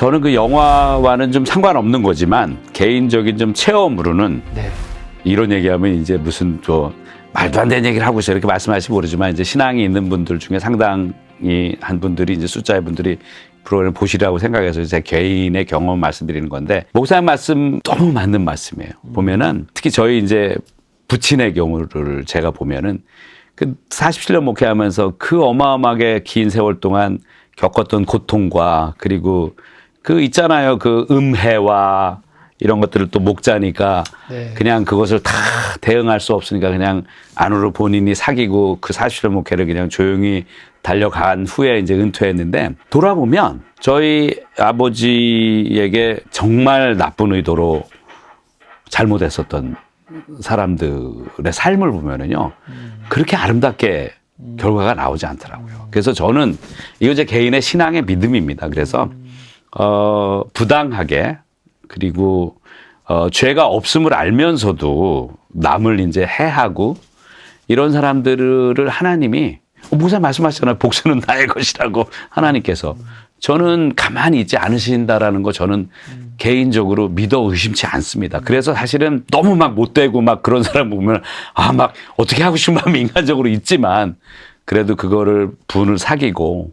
저는 그 영화와는 좀 상관없는 거지만 개인적인 좀 체험으로는 네. 이런 얘기하면 이제 무슨 또 말도 안 되는 얘기를 하고 있어요. 이렇게 말씀하시고 모르지만 이제 신앙이 있는 분들 중에 상당히 한 분들이 이제 숫자의 분들이 프로그램을 보시라고 생각해서 제 개인의 경험 말씀드리는 건데 목사님 말씀 너무 맞는 말씀이에요. 보면은 특히 저희 이제 부친의 경우를 제가 보면은 그 47년 목회하면서 그 어마어마하게 긴 세월 동안 겪었던 고통과 그리고 그 있잖아요. 그 음해와 이런 것들을 또 목자니까 네. 그냥 그것을 다 대응할 수 없으니까 그냥 안으로 본인이 사귀고 그 40년 목회를 그냥 조용히 달려간 후에 이제 은퇴했는데 돌아보면 저희 아버지에게 정말 나쁜 의도로 잘못했었던 사람들의 삶을 보면은요 그렇게 아름답게 결과가 나오지 않더라고요. 그래서 저는 이거 제 개인의 신앙의 믿음입니다. 그래서 어 부당하게 그리고 어 죄가 없음을 알면서도 남을 이제 해하고 이런 사람들을 하나님이 어, 목사 말씀하셨잖아요. 복수는 나의 것이라고 하나님께서 저는 가만히 있지 않으신다라는 거 저는 개인적으로 믿어 의심치 않습니다. 그래서 사실은 너무 막 못되고 막 그런 사람 보면 아 막 어떻게 하고 싶은 마음이 인간적으로 있지만 그래도 그거를 분을 사귀고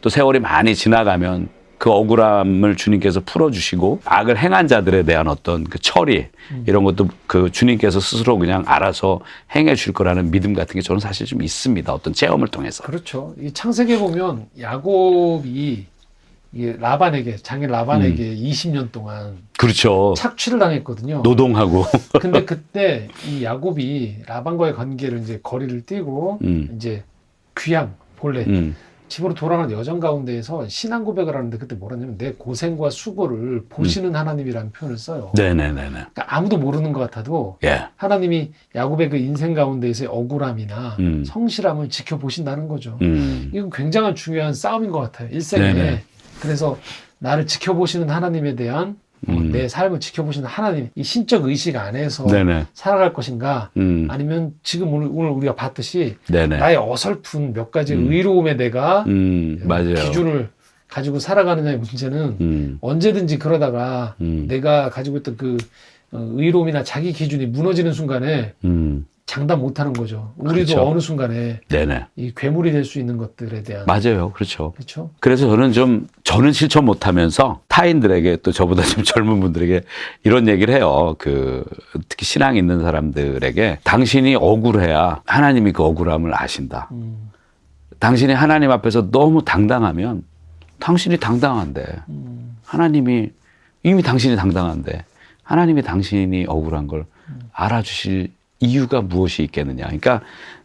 또 세월이 많이 지나가면 그 억울함을 주님께서 풀어주시고 악을 행한 자들에 대한 어떤 그 처리 이런 것도 그 주님께서 스스로 그냥 알아서 행해 줄 거라는 믿음 같은 게 저는 사실 좀 있습니다. 어떤 체험을 통해서. 그렇죠. 이 창세기에 보면 야곱이 라반에게 장인 라반에게 20년 동안 그렇죠. 착취를 당했거든요. 노동하고. 근데 그때 이 야곱이 라반과의 관계를 이제 거리를 띄고 음. 이제 귀양 본래 음. 집으로 돌아가는 여정 가운데에서 신앙 고백을 하는데 그때 뭐라냐면 내 고생과 수고를 보시는 하나님이라는 표현을 써요. 음. 네네네네. 그러니까 아무도 모르는 것 같아도 예. 하나님이 야곱의 그 인생 가운데에서의 억울함이나 음. 성실함을 지켜보신다는 거죠. 음. 이건 굉장한 중요한 싸움인 것 같아요. 일생에. 네네. 그래서 나를 지켜보시는 하나님에 대한 어, 음. 내 삶을 지켜보시는 하나님, 이 신적 의식 안에서 네네. 살아갈 것인가 음. 아니면 지금 오늘, 오늘 우리가 봤듯이 네네. 나의 어설픈 몇 가지 음. 의로움에 내가 음. 맞아요. 기준을 가지고 살아가느냐의 문제는 음. 언제든지 그러다가 음. 내가 가지고 있던 그 어, 의로움이나 자기 기준이 무너지는 순간에 음. 장담 못하는 거죠. 우리도 그렇죠. 어느 순간에 네네. 이 괴물이 될 수 있는 것들에 대한 맞아요. 그렇죠. 그렇죠. 그래서 저는 좀 저는 실천 못하면서 타인들에게 또 저보다 좀 젊은 분들에게 이런 얘기를 해요. 그 특히 신앙 있는 사람들에게 당신이 억울해야 하나님이 그 억울함을 아신다. 음, 당신이 하나님 앞에서 너무 당당하면 당신이 당당한데 음, 하나님이 이미 당신이 당당한데 하나님이 당신이 억울한 걸 알아주실 이유가 무엇이 있겠느냐. 그러니까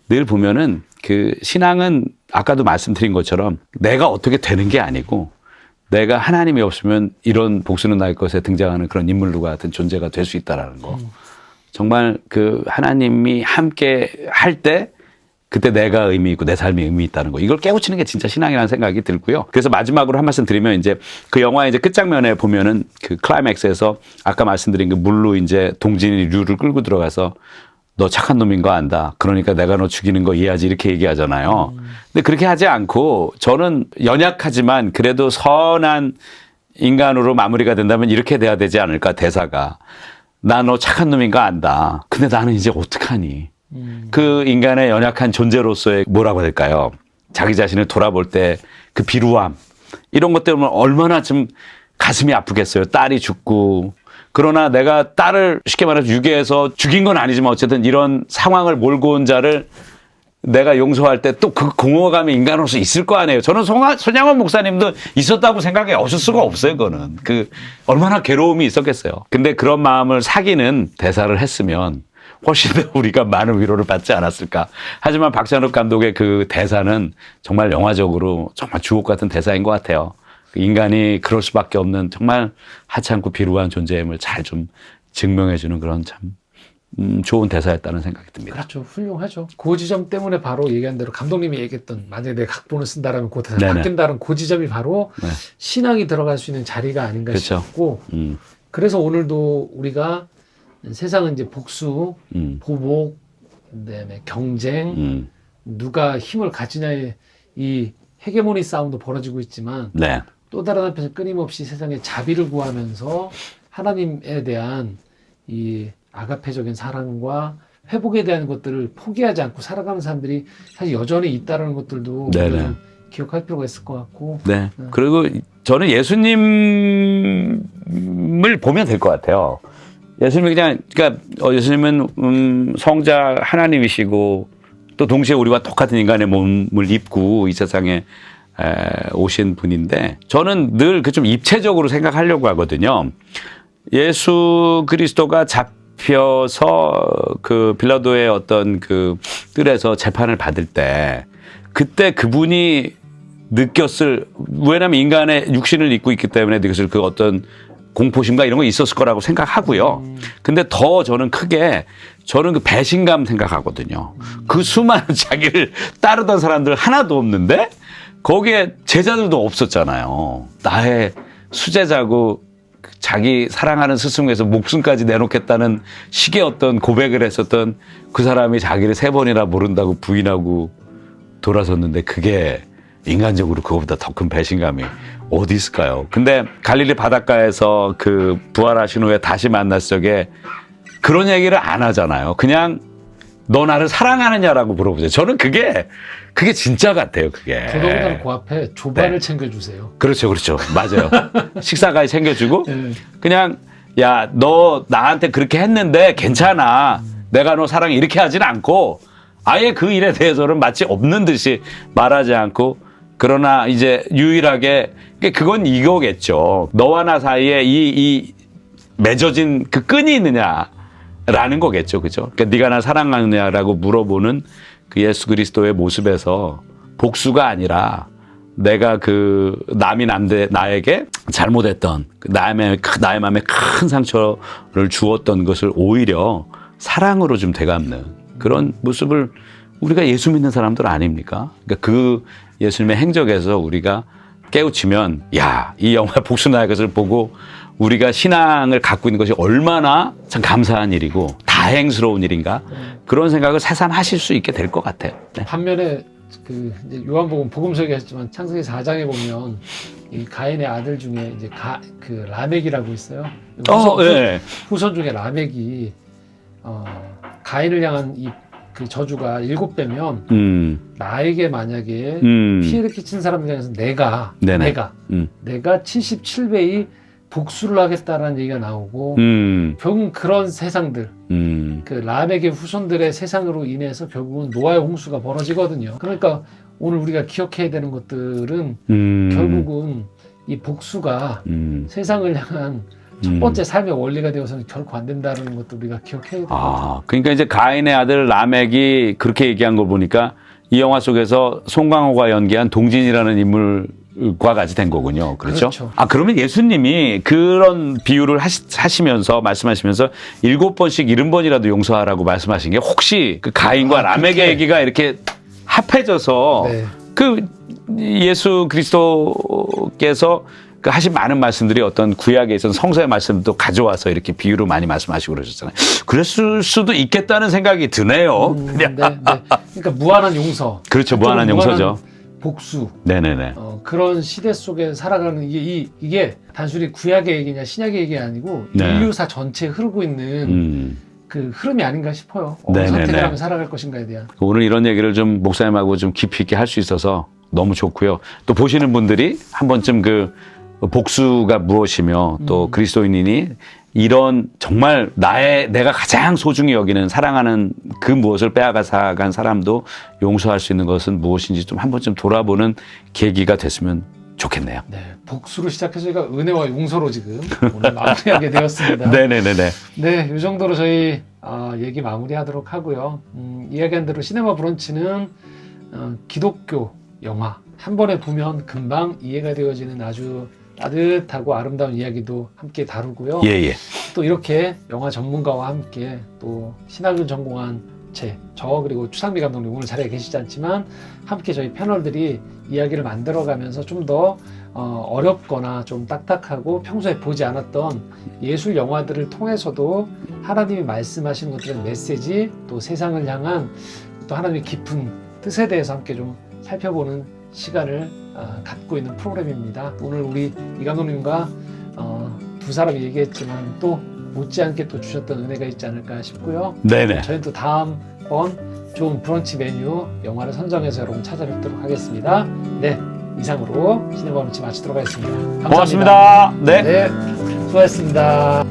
늘 보면은 그 신앙은 아까도 말씀드린 것처럼 내가 어떻게 되는 게 아니고 내가 하나님이 없으면 이런 복수는 나의 것에 등장하는 그런 인물과 같은 존재가 될 수 있다라는 거. 정말 그 하나님이 함께 할 때 그때 내가 의미 있고 내 삶이 의미 있다는 거. 이걸 깨우치는 게 진짜 신앙이라는 생각이 들고요. 그래서 마지막으로 한 말씀 드리면 이제 그 영화의 이제 끝장면에 보면은 그 클라이맥스에서 아까 말씀드린 그 물로 이제 동진이 류를 끌고 들어가서 너 착한 놈인 거 안다. 그러니까 내가 너 죽이는 거 이해하지 이렇게 얘기하잖아요. 근데 그렇게 하지 않고 저는 연약하지만 그래도 선한 인간으로 마무리가 된다면 이렇게 돼야 되지 않을까 대사가 나 너 착한 놈인 거 안다. 근데 나는 이제 어떡하니? 음, 그 인간의 연약한 존재로서의 뭐라고 해야 될까요? 자기 자신을 돌아볼 때 그 비루함 이런 것 때문에 얼마나 좀 가슴이 아프겠어요. 딸이 죽고 그러나 내가 딸을 쉽게 말해서 유괴해서 죽인 건 아니지만 어쨌든 이런 상황을 몰고 온 자를 내가 용서할 때 또 그 공허감이 인간으로서 있을 거 아니에요. 저는 송하, 손양원 목사님도 있었다고 생각해 없을 수가 없어요. 그거는 그 얼마나 괴로움이 있었겠어요. 근데 그런 마음을 사귀는 대사를 했으면 훨씬 더 우리가 많은 위로를 받지 않았을까. 하지만 박찬욱 감독의 그 대사는 정말 영화적으로 정말 주옥 같은 대사인 것 같아요. 그 인간이 그럴 수밖에 없는 정말 하찮고 비루한 존재임을 잘 좀 증명해 주는 그런 참 음, 좋은 대사였다는 생각이 듭니다. 그렇죠. 훌륭하죠. 그 지점 때문에 바로 얘기한 대로 감독님이 얘기했던 만약에 내가 각본을 쓴다라면 그 대사. 바뀐다는 그 지점이 바로 네. 신앙이 들어갈 수 있는 자리가 아닌가 그렇죠. 싶고 음, 그래서 오늘도 우리가 세상은 이제 복수, 음, 보복, 그다음에 경쟁, 음. 누가 힘을 가지냐의 이 헤게모니 싸움도 벌어지고 있지만 네. 또 다른 한편에서 끊임없이 세상에 자비를 구하면서 하나님에 대한 이 아가페적인 사랑과 회복에 대한 것들을 포기하지 않고 살아가는 사람들이 사실 여전히 있다는 것들도 기억할 필요가 있을 것 같고 네. 음. 그리고 저는 예수님을 보면 될 것 같아요. 예수님이 그냥, 그러니까 어, 예수님은 음, 성자 하나님이시고 또 동시에 우리와 똑같은 인간의 몸을 입고 이 세상에 에, 오신 분인데 저는 늘 그 좀 입체적으로 생각하려고 하거든요. 예수 그리스도가 잡혀서 그 빌라도의 어떤 그 뜰에서 재판을 받을 때 그때 그분이 느꼈을 왜냐하면 인간의 육신을 입고 있기 때문에 느꼈을 그 어떤 공포심과 이런 거 있었을 거라고 생각하고요. 근데 더 저는 크게 저는 그 배신감 생각하거든요. 그 수많은 자기를 따르던 사람들 하나도 없는데 거기에 제자들도 없었잖아요. 나의 수제자고 그 자기 사랑하는 스승에서 목숨까지 내놓겠다는 식의 어떤 고백을 했었던 그 사람이 자기를 세 번이나 모른다고 부인하고 돌아섰는데 그게 인간적으로 그거보다 더 큰 배신감이 어디 있을까요? 근데 갈릴리 바닷가에서 그 부활하신 후에 다시 만났을 적에 그런 얘기를 안 하잖아요. 그냥 너 나를 사랑하느냐라고 물어보세요. 저는 그게 그게 진짜 같아요. 그게. 더더군다나 그 앞에 조반을 네. 챙겨주세요. 그렇죠, 그렇죠. 맞아요. 식사까지 챙겨주고 예. 그냥 야 너 나한테 그렇게 했는데 괜찮아. 내가 너 사랑해 이렇게 하진 않고 아예 그 일에 대해서는 마치 없는 듯이 말하지 않고 그러나 이제 유일하게 그건 이거겠죠. 너와 나 사이에 이, 이 맺어진 그 끈이 있느냐 라는 거겠죠. 그죠? 그러니까 네가 나 사랑하느냐라고 물어보는 그 예수 그리스도의 모습에서 복수가 아니라 내가 그 남이 남대 나에게 잘못했던 그 나의 크- 나의 마음에 큰 상처를 주었던 것을 오히려 사랑으로 좀 되갚는 그런 모습을 우리가 예수 믿는 사람들 아닙니까? 그러니까 그 예수님의 행적에서 우리가 깨우치면 야 이 영화 복수 나의 것을 보고 우리가 신앙을 갖고 있는 것이 얼마나 참 감사한 일이고 다행스러운 일인가 그런 생각을 새삼하실 수 있게 될 것 같아요. 네. 반면에 그 요한복음 복음서에 했지만 창세기 4장에 보면 이 가인의 아들 중에 이제 가, 그 라멕이라고 있어요. 어, 후손, 예. 후손 중에 라멕이 어, 가인을 향한 이 그 저주가 일곱 배면 음, 나에게 만약에 음, 피해를 끼친 사람 중에서 내가 네네. 내가 음, 내가 77배의 복수를 하겠다라는 얘기가 나오고 음, 결국 그런 세상들 음, 그 람에게 후손들의 세상으로 인해서 결국은 노아의 홍수가 벌어지거든요. 그러니까 오늘 우리가 기억해야 되는 것들은 음, 결국은 이 복수가 음, 세상을 향한 첫 음. 번째 삶의 원리가 되어서는 결코 안 된다는 것도 우리가 기억해야 돼요. 아, 그러니까 이제 가인의 아들 라멕이 그렇게 얘기한 걸 보니까 이 영화 속에서 송강호가 연기한 동진이라는 인물 과 같이 된 거군요. 그렇죠? 그렇죠. 아, 그러면 예수님이 그런 비유를 하시, 하시 면서 말씀하시면서 일곱 번씩 일흔 번이라도 용서하라고 말씀하신 게 혹시 그 가인과 아, 라멕의. 얘기가 이렇게 합해져서 네. 그 예수 그리스도께서 그 하신 많은 말씀들이 어떤 구약에 있어서 성서의 말씀도 가져와서 이렇게 비유로 많이 말씀하시고 그러셨잖아요. 그랬을 수도 있겠다는 생각이 드네요. 음, 네, 네. 그러니까 무한한 용서. 그렇죠. 무한한 용서죠. 복수. 네네네. 어, 그런 시대 속에 살아가는 이게 이, 이게 단순히 구약의 얘기냐 신약의 얘기 아니고 네. 인류사 전체에 흐르고 있는 음. 그 흐름이 아닌가 싶어요. 어느 네네네. 선택을 하면 살아갈 것인가에 대한. 오늘 이런 얘기를 좀 목사님하고 좀 깊이 있게 할 수 있어서 너무 좋고요. 또 보시는 분들이 한 번쯤 그 복수가 무엇이며 또 음. 그리스도인이니 이런 정말 나의 내가 가장 소중히 여기는 사랑하는 그 무엇을 빼앗아간 사람도 용서할 수 있는 것은 무엇인지 좀 한 번쯤 돌아보는 계기가 됐으면 좋겠네요. 네, 복수로 시작해서 저희가 은혜와 용서로 지금 오늘 마무리하게 되었습니다. 네네네네. 네, 이 정도로 저희 아, 얘기 마무리하도록 하고요. 음, 이야기한 대로 시네마 브런치는 어, 기독교 영화 한 번에 보면 금방 이해가 되어지는 아주 따뜻하고 아름다운 이야기도 함께 다루고요. 예예. 또 이렇게 영화 전문가와 함께 또 신학을 전공한 제, 저 그리고 추상미 감독님 오늘 자리에 계시지 않지만 함께 저희 패널들이 이야기를 만들어가면서 좀 더 어, 어렵거나 좀 딱딱하고 평소에 보지 않았던 예술 영화들을 통해서도 하나님이 말씀하시는 것들의 메시지 또 세상을 향한 또 하나님의 깊은 뜻에 대해서 함께 좀 살펴보는 시간을 아, 갖고 있는 프로그램입니다. 오늘 우리 이 감독님과 어, 두 사람이 얘기했지만 또 못지않게 또 주셨던 은혜가 있지 않을까 싶고요. 네네. 저희는 또 다음 번 좋은 브런치 메뉴 영화를 선정해서 여러분 찾아뵙도록 하겠습니다. 네, 이상으로 시네마 브런치 마치도록 하겠습니다. 감사합니다. 고맙습니다. 네. 네, 수고하셨습니다.